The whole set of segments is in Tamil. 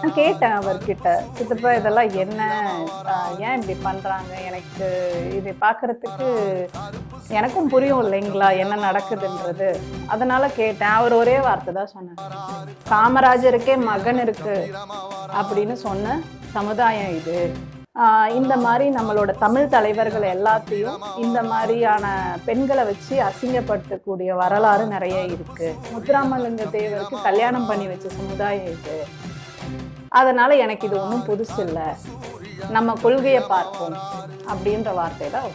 நான் கேட்டேன் அவர்கிட்ட சித்தப்பா இதெல்லாம் என்ன? ஏன் இப்படி பண்றாங்க? எனக்கு இது பார்க்கறதுக்கு எனக்கும் புரியும் இல்லைங்களா? என்ன நடக்குதுன்றது. அதனால கேட்டேன். அவர் ஒரே வார்த்தை தான் சொன்னார். காமராஜருக்கே மகன் இருக்கு அப்படின்னு சொன்ன சமுதாயம் இது. இந்த மாதிரி நம்மளோட தமிழ் தலைவர்கள் எல்லாத்தையும் இந்த மாதிரியான பெண்களை வச்சு அசிங்கப்படுத்தக்கூடிய வரலாறு நிறைய இருக்கு. முத்துராமலிங்க தேவருக்கு கல்யாணம் பண்ணி வச்ச சமுதாயம் இது. அதனால எனக்கு இது ஒன்றும் புதுசு இல்லை. நம்ம கொள்கையை பார்ப்போம் அப்படின்ற வார்த்தை தான்.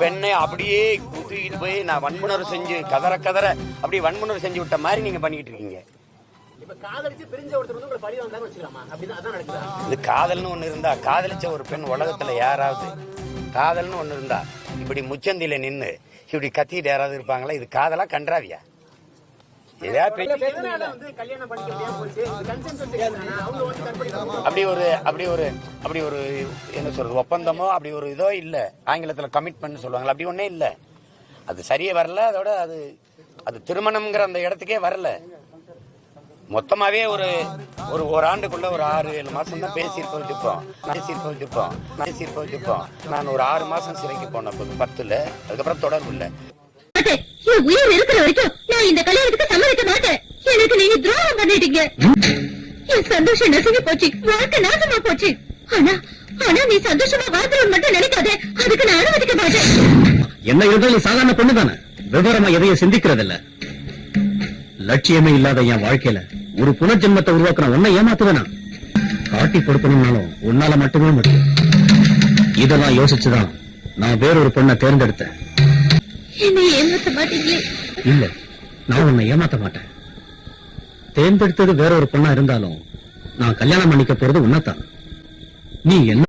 பெண்ணை அப்படியே குத்திக்கிட்டு போய் நான் வன்முணர்வு செஞ்சு கதற கதற அப்படி வன்முணர்வு செஞ்சு விட்ட மாதிரி நீங்க பண்ணிக்கிட்டு இருக்கீங்க. இது காதல்னு ஒண்ணு இருந்தா காதலிச்ச ஒரு பெண் உலகத்துல யாராவது காதல்னு ஒண்ணு இருந்தா இப்படி முச்சந்தில நின்னு இப்படி கத்திட்டு யாராவது இருப்பாங்களா? இது காதலா கன்றாவியா? அப்படி ஒரு அப்படி ஒரு அப்படி ஒரு என்ன சொல்றது ஒப்பந்தமோ அப்படி ஒரு இதோ இல்ல. ஆங்கிலத்துல கமிட்மெண்ட் சொல்லுவாங்களா அப்படி ஒண்ணே இல்ல. அது சரியே வரல அதோட அது அது திருமணம்ங்கிற அந்த இடத்துக்கே வரல. மொத்தமாவே ஒரு ஒரு ஒரு ஆண்டுக்குள்ள ஒரு ஆறு ஏழு மாசம் தான் பேசி வச்சுப்போம் பேசி வச்சுப்போம் பேசி வச்சுப்போம் நான் ஒரு ஆறு மாசம் சிறைக்கு போனேன் பத்துல அதுக்கப்புறம் தொடர்பு இல்லை. மாட்டேன். என் உயிர் இருக்கிற வரைக்கும் நான் இந்த கல்யாணத்துக்கு சம்மதிக்க மாட்டேன். எனக்கு நீங்க துரோகம் பண்ணிட்டீங்க. என் சந்தோஷம் நசுங்கி போச்சு. வாழ்க்கை நாசமா போச்சு. ஆனா ஆனா நீ சந்தோஷமா வாழ்க்கணும் மட்டும் நினைக்காதே. அதுக்கு நான் அனுமதிக்க மாட்டேன். என்ன இருந்தாலும் சாதாரண பொண்ணு தானே விவரமா எதையும் சிந்திக்கிறது இல்ல லட்சியமே இல்லாத என் வாழ்க்கையில ஒரு புனர்ஜென்மத்தை உருவாக்குற உன்னை ஏமாத்துவேனா? காட்டி கொடுக்கணும்னாலும் உன்னால மட்டுமே முடியும். இதெல்லாம் யோசிச்சுதான் நான் வேறொரு பொண்ணை தேர்ந்தெடுத்தேன். என்னை ஏமாத்த மாட்டீங்களே? இல்ல நான் உன்னை ஏமாத்த மாட்டேன். தேர்ந்தெடுத்தது வேற ஒரு பொண்ணா இருந்தாலும் நான் கல்யாணம் பண்ணிக்க போறது உன்னதான் நீ என்ன